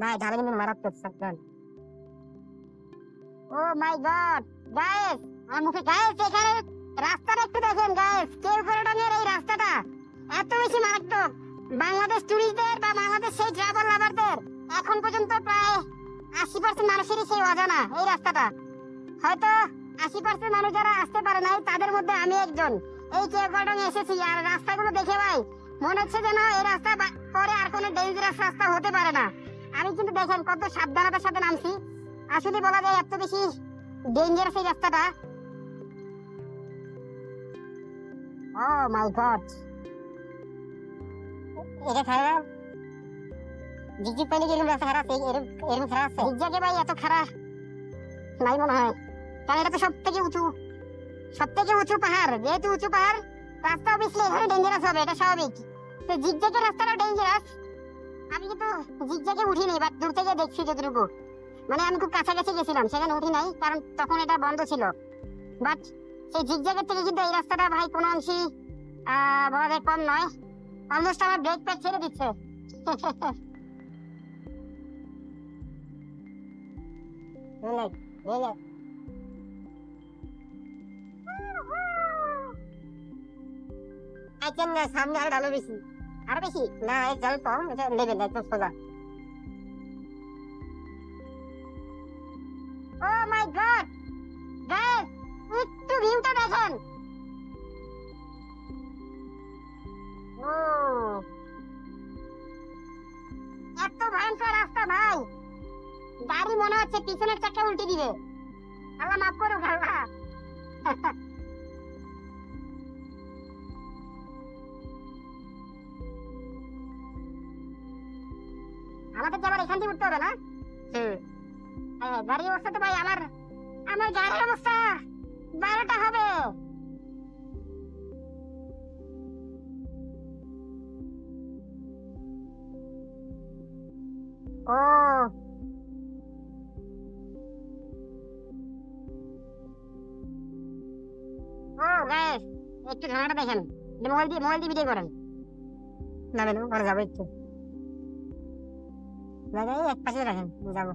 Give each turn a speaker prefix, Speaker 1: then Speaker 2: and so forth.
Speaker 1: ভাই ঢালে কিন্তু মারাত্মক সাবধান। ও মাই গড গাইস আমার মুখে গাইস এখানে, রাস্তাটা একটু দেখেন গাইস কেউ করে ডাঙের এই রাস্তাটা? এত বেশি মারাত্মক। বাংলাদেশ টুরিস্টদের বা বাংলাদেশ সেই ট্রাভেল লাভারদের এখন পর্যন্ত প্রায় আশি পার্সেন্ট মানুষেরই সেই অজানা এই রাস্তাটা। হয়তো আশি পার্সেন্ট মানুষ যারা আসতে পারে নাই, তাদের মধ্যে আমি একজন। এই কেওকাটং এসেছি, আর রাস্তাগুলো দেখে ভাই, মনে হচ্ছে যেন এই রাস্তা পরে আর কোনো ডেঞ্জারাস রাস্তা হতে পারে না। আমি কিন্তু দেখেন, কত সাবধানতার সাথে নামছি। আসলে বলা যায় এত বেশি ডেঞ্জারাস এই রাস্তাটা। ও মাই গড এটা খারাপ জিজি পাইলে এরকম রাস্তা খারাপ এরকম খারাপ জিজ্ঞাকে ভাই এত খারাপ। নাই মনে হয়, কারণ এটা তো সব থেকে উঁচু সব থেকে উঁচু পাহাড়। যেহেতু উঁচু পাহাড় রাস্তা অবশ্যই এখানে ডেঞ্জারাস হবে, এটা স্বাভাবিক। তো জিগজ্যাগের রাস্তাটা ডেঞ্জারাস আমি কিন্তু জিগজ্যাগে উঠিনি বাট দূর থেকে দেখছি যতটুকু মানে আমি খুব কাছাকাছি গেছিলাম, সেখানে উঠি নাই, কারণ তখন এটা বন্ধ ছিল বাট সেই জিগজ্যাগের থেকে কিন্তু এই রাস্তাটা ভাই কোনো অংশই বলা যায় কম নয় অলমোস্ট আমার ব্রেক প্যাক ছেড়ে দিচ্ছে? বুঝলেন? না, সামনে আর আরও বেশি আরও না এটা নেবেন না একদম সোজা। ও মাই গড! গাইস, একটু ভিউটা দেখেন। ও। এত ভয়ঙ্কর রাস্তা, ভাই। গাড়ি মনে হচ্ছে পিছনের চাকা উল্টে দিবে। আল্লাহ মাফ করুক, আল্লাহ। আমাদের কি আবার এখান থেকে উঠতে হবে না? হুম। গাড়ির অবস্থা তো ভাই আমার। আমার গাড়ির অবস্থা বারোটা হবে। ও। ও গাইস একটু ঝামেলাটা দেখেন। মোবাইল দিয়ে মোবাইল দিয়ে ভিডিও করেন। না পরে যাব একটু। না এক পাশে রাখেন যাব